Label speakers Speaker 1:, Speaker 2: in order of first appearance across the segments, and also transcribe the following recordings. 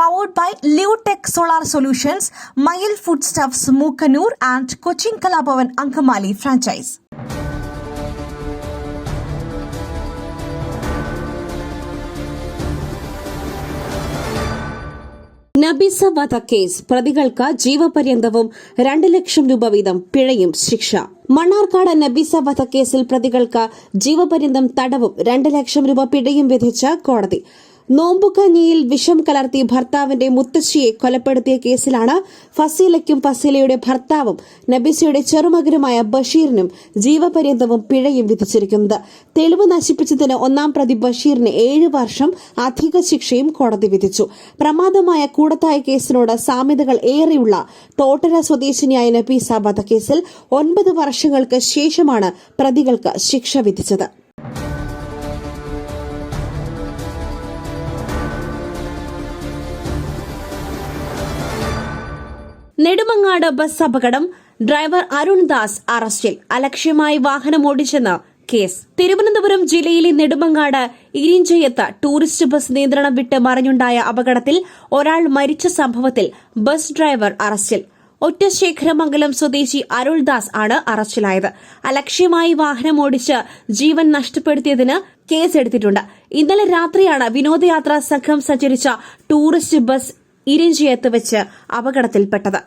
Speaker 1: Powered by Leotech solar solutions Mayil food stuffs Mookkannoor and Cochin Kalabhavan Angamaly franchise
Speaker 2: Nabeesa വധക്കേസ് പ്രതികൾക്ക് ജീവപര്യന്തവും രണ്ട് ലക്ഷം രൂപ വീതം പിഴയും ശിക്ഷ. മണ്ണാർക്കാട് നബീസ വധക്കേസിൽ പ്രതികൾക്ക് ജീവപര്യന്തം തടവും രണ്ട് ലക്ഷം രൂപ പിഴയും വിധിച്ച കോടതി. നോമ്പുകഞ്ഞിയിൽ വിഷം കലർത്തി ഭർത്താവിന്റെ മുത്തശ്ശിയെ കൊലപ്പെടുത്തിയ കേസിലാണ് ഫസീലയ്ക്കും ഫസീലയുടെ ഭർത്താവും നബീസയുടെ ചെറുമകനുമായ ബഷീറിനും ജീവപര്യന്തവും പിഴയും വിധിച്ചിരിക്കുന്നത്. തെളിവ് നശിപ്പിച്ചതിന് ഒന്നാം പ്രതി ബഷീറിന് ഏഴ് വർഷം അധിക ശിക്ഷയും കോടതി വിധിച്ചു. പ്രമാദമായ കൂടത്തായ കേസിനോട് സാമ്യതകൾ ഏറെയുള്ള തോട്ടര സ്വദേശിനിയായ നബീസ വധക്കേസിൽ ഒൻപത് വർഷങ്ങൾക്ക് ശേഷമാണ് പ്രതികൾക്ക് ശിക്ഷ വിധിച്ചത്. നെടുമങ്ങാട് ബസ് അപകടം. ഡ്രൈവർ അരുൺ ദാസ് അറസ്റ്റിൽ. അലക്ഷ്യമായി വാഹനം ഓടിച്ചെന്ന് കേസ്. തിരുവനന്തപുരം ജില്ലയിലെ നെടുമങ്ങാട് ഇരിഞ്ചയത്ത് ടൂറിസ്റ്റ് ബസ് നിയന്ത്രണം വിട്ട് മറിഞ്ഞുണ്ടായ അപകടത്തിൽ ഒരാൾ മരിച്ച സംഭവത്തിൽ ബസ് ഡ്രൈവർ അറസ്റ്റിൽ. ഒറ്റശേഖരമംഗലം സ്വദേശി അരുൾദാസ് ആണ് അറസ്റ്റിലായത്. അലക്ഷ്യമായി വാഹനം ഓടിച്ച് ജീവൻ നഷ്ടപ്പെടുത്തിയതിന് കേസെടുത്തിട്ടുണ്ട്. ഇന്നലെ രാത്രിയാണ് വിനോദയാത്രാ സംഘം സഞ്ചരിച്ച ടൂറിസ്റ്റ് ബസ് ഇരിഞ്ചിയത്ത് വെച്ച് അപകടത്തിൽപ്പെട്ടത്.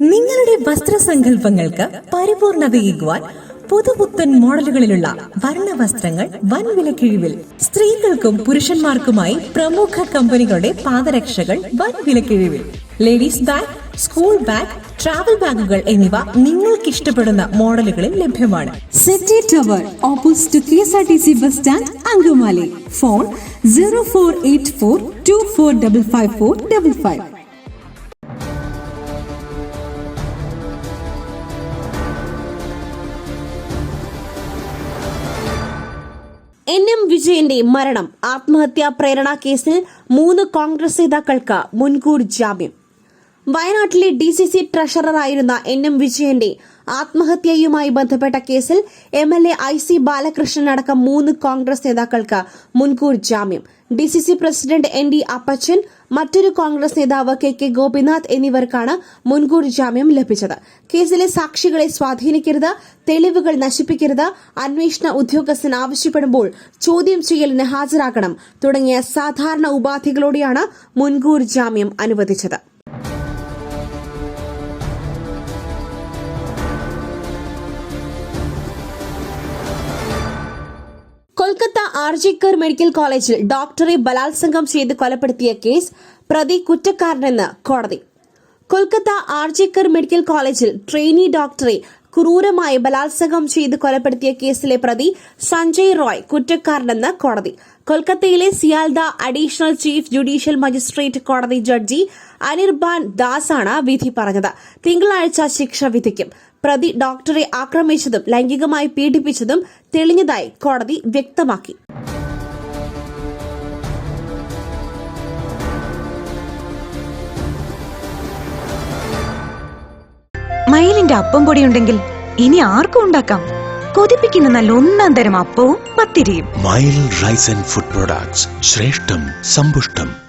Speaker 3: നിങ്ങളുടെ വസ്ത്രസങ്കല്പങ്ങൾക്ക് പരിപൂർണതയേകുവാൻ പുതുപുത്തൻ മോഡലുകളിലുള്ള വർണ വസ്ത്രങ്ങൾ വൻ വിലക്കിഴിവിൽ സ്ത്രീകൾക്കും പുരുഷന്മാർക്കുമായി പ്രമുഖ കമ്പനികളുടെ പാദരക്ഷകൾ വൻ വിലക്കിഴിവിൽ ladies bag school bag travel ബാഗുകൾ എന്നിവ നിങ്ങൾക്ക് ഇഷ്ടപ്പെടുന്ന മോഡലുകളിൽ ലഭ്യമാണ്.
Speaker 4: City tower opposite K S R T C bus stand Angamaly phone zero four eight four two four double five four double five
Speaker 2: N M വിജയന്റെ മരണം ആത്മഹത്യാ പ്രേരണ കേസിൽ മൂന്ന് കോൺഗ്രസ് നേതാക്കൾക്ക് മുൻകൂർ ജാമ്യം. വയനാട്ടിലെ ഡി സി സി ട്രഷററായിരുന്ന എൻ എം വിജയന്റെ ആത്മഹത്യയുമായി ബന്ധപ്പെട്ട കേസിൽ M L A I C Balakrishnan അടക്കം മൂന്ന് കോൺഗ്രസ് നേതാക്കൾക്ക് മുൻകൂർ ജാമ്യം. D C C president N D Appachan മറ്റൊരു കോൺഗ്രസ് നേതാവ് കെ കെ ഗോപിനാഥ് എന്നിവർക്കാണ് മുൻകൂർ ജാമ്യം ലഭിച്ചത്. കേസിലെ സാക്ഷികളെ സ്വാധീനിക്കരുത് തെളിവുകൾ നശിപ്പിക്കരുത് അന്വേഷണ ഉദ്യോഗസ്ഥൻ ആവശ്യപ്പെടുമ്പോൾ ചോദ്യം ചെയ്യലിന് ഹാജരാക്കണം തുടങ്ങിയ സാധാരണ ഉപാധികളോടെയാണ് മുൻകൂർ ജാമ്യം അനുവദിച്ചത്. കൊൽക്കത്ത ആർജിക്കർ മെഡിക്കൽ കോളേജിൽ ഡോക്ടറെ ബലാത്സംഗം ചെയ്ത് കൊലപ്പെടുത്തിയ കേസ് പ്രതി കുറ്റക്കാരനെന്ന് കോടതി. കൊൽക്കത്ത ആർജിക്കർ മെഡിക്കൽ കോളേജിൽ ട്രെയിനി ഡോക്ടറെ ക്രൂരമായി ബലാത്സംഗം ചെയ്ത് കൊലപ്പെടുത്തിയ കേസിലെ പ്രതി സഞ്ജയ് റോയ് കുറ്റക്കാരനെന്ന് കോടതി. കൊൽക്കത്തയിലെ Sealdah additional chief judicial magistrate കോടതി ജഡ്ജി അനിർബാൻ ദാസാണ് വിധി പറഞ്ഞത്. തിങ്കളാഴ്ച ശിക്ഷ വിധിക്കും. പ്രതി ഡോക്ടറെ ആക്രമിച്ചതും ലൈംഗികമായി പീഡിപ്പിച്ചതും തെളിഞ്ഞതായി കോടതി വ്യക്തമാക്കി.
Speaker 5: മയിലിന്റെ അപ്പം പൊടിയുണ്ടെങ്കിൽ ഇനി ആർക്കും ഉണ്ടാക്കാം. കൊതിപ്പിക്കുന്ന നല്ല ഒന്നാം തരം അപ്പവും പത്തിരിയും.
Speaker 6: മയിൽ റൈസ് ആൻഡ് ഫുഡ് പ്രോഡക്ട്സ് ശ്രേഷ്ഠം സമ്പുഷ്ടം.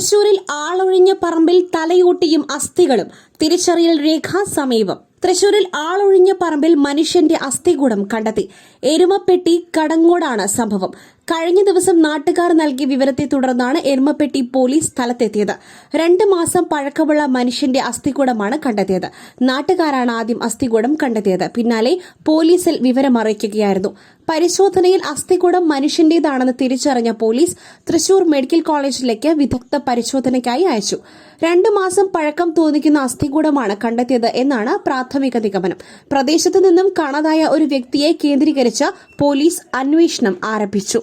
Speaker 2: തൃശൂരിൽ ആളൊഴിഞ്ഞ പറമ്പിൽ തലയൂട്ടിയും അസ്ഥികളും. തിരിച്ചറിയൽ രേഖ സമീപം. തൃശൂരിൽ ആളൊഴിഞ്ഞ പറമ്പിൽ മനുഷ്യന്റെ അസ്ഥികൂടം കണ്ടെത്തി. എരുമപ്പെട്ടി കടങ്ങോടാണ് സംഭവം. കഴിഞ്ഞ ദിവസം നാട്ടുകാർ നൽകിയ വിവരത്തെ തുടർന്നാണ് എരുമപ്പെട്ടി പോലീസ് സ്ഥലത്തെത്തിയത്. രണ്ട് മാസം പഴക്കമുള്ള മനുഷ്യന്റെ അസ്ഥികൂടമാണ് കണ്ടെത്തിയത്. നാട്ടുകാരാണ് ആദ്യം അസ്ഥികൂടം കണ്ടെത്തിയത്. പിന്നാലെ പോലീസിൽ വിവരം അറിയിക്കുകയായിരുന്നു പരിശോധനയിൽ അസ്ഥികൂടം മനുഷ്യന്റേതാണെന്ന് തിരിച്ചറിഞ്ഞ പോലീസ് തൃശൂർ മെഡിക്കൽ കോളേജിലേക്ക് വിദഗ്ധ പരിശോധനയ്ക്കായി അയച്ചു. രണ്ടു മാസം പഴക്കം തോന്നിക്കുന്ന അസ്ഥികൂടമാണ് കണ്ടെത്തിയത് എന്നാണ് പ്രാഥമിക നിഗമനം. പ്രദേശത്തു നിന്നും കാണാതായ ഒരു വ്യക്തിയെ കേന്ദ്രീകരിച്ച് പോലീസ് അന്വേഷണം ആരംഭിച്ചു.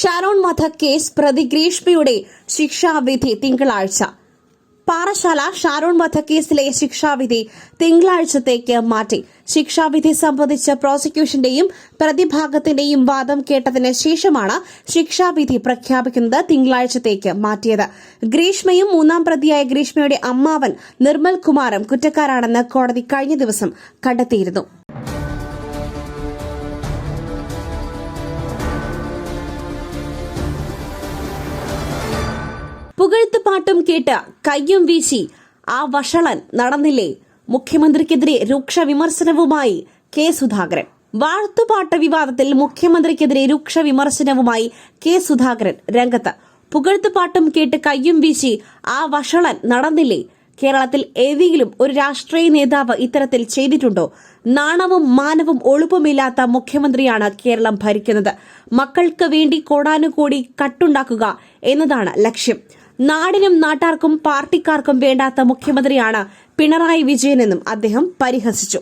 Speaker 2: Sharon വധക്കേസ് പ്രതി ഗ്രീഷ്മയുടെ ശിക്ഷാവിധി തിങ്കളാഴ്ച. പാറശാല ഷാരോൺ വധക്കേസിലെ ശിക്ഷാവിധി തിങ്കളാഴ്ചത്തേക്ക് മാറ്റി. ശിക്ഷാവിധി സംബന്ധിച്ച് പ്രോസിക്യൂഷന്റെയും പ്രതിഭാഗത്തിന്റെയും വാദം കേട്ടതിന് ശേഷമാണ് ശിക്ഷാവിധി പ്രഖ്യാപിക്കുന്നത് തിങ്കളാഴ്ചത്തേക്ക് മാറ്റിയത്. ഗ്രീഷ്മയും മൂന്നാം പ്രതിയായ ഗ്രീഷ്മയുടെ അമ്മാവൻ നിർമ്മൽ കുമാറും കുറ്റക്കാരാണെന്ന് കോടതി കഴിഞ്ഞ ദിവസം കണ്ടെത്തിയിരുന്നു. പുകഴ്ത്തുപാട്ടും കേട്ട് കയ്യും വീശി ആ വഷളൻ നടന്നില്ലേ? മുഖ്യമന്ത്രിക്കെതിരെ രൂക്ഷ വിമർശനവുമായി കെ സുധാകരൻ. വാഴ്ത്തുപാട്ട് വിവാദത്തിൽ മുഖ്യമന്ത്രിക്കെതിരെ രൂക്ഷ വിമർശനവുമായി കെ സുധാകരൻ രംഗത്ത്. പുകഴ്ത്തുപാട്ടും കേട്ട് കയ്യും വീശി ആ വഷളൻ നടന്നില്ലേ? കേരളത്തിൽ ഏതെങ്കിലും ഒരു രാഷ്ട്രീയ നേതാവ് ഇത്തരത്തിൽ ചെയ്തിട്ടുണ്ടോ? നാണവും മാനവും ഒളിപ്പുമില്ലാത്ത മുഖ്യമന്ത്രിയാണ് കേരളം ഭരിക്കുന്നത്. മക്കൾക്ക് വേണ്ടി കോടാനുകോടി കട്ടുണ്ടാക്കുക എന്നതാണ് ലക്ഷ്യം. നാടിനും നാട്ടാർക്കും പാർട്ടിക്കാർക്കും വേണ്ടാത്ത മുഖ്യമന്ത്രിയാണ് പിണറായി വിജയനെന്നും അദ്ദേഹം പരിഹസിച്ചു.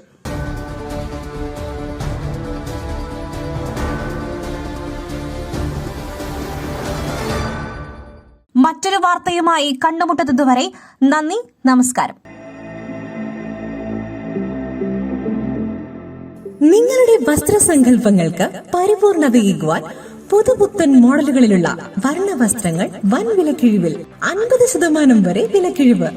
Speaker 1: മറ്റൊരു വാർത്തയുമായി കണ്ടുമുട്ടുന്നതുവരെ നന്ദി നമസ്കാരം.
Speaker 3: നിങ്ങളുടെ വസ്ത്രസങ്കല്പങ്ങൾക്ക് പരിപൂർണതയേകുവാൻ പുതുപുത്തൻ മോഡലുകളിലുള്ള വർണ വസ്ത്രങ്ങൾ വൻ വിലക്കിഴിവിൽ അൻപത് ശതമാനം വരെ വിലക്കിഴിവ്.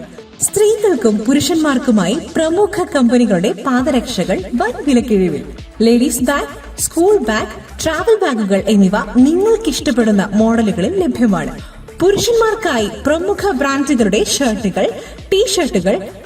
Speaker 3: സ്ത്രീകൾക്കും പുരുഷന്മാർക്കുമായി പ്രമുഖ കമ്പനികളുടെ പാദരക്ഷകൾ വൻ വിലക്കിഴിവിൽ. Ladies bag school bag travel ബാഗുകൾ എന്നിവ നിങ്ങൾക്ക് ഇഷ്ടപ്പെടുന്ന മോഡലുകളിൽ ലഭ്യമാണ്. പുരുഷന്മാർക്കായി പ്രമുഖ ബ്രാൻഡുകളുടെ ഷർട്ടുകൾ ടീഷർട്ടുകൾ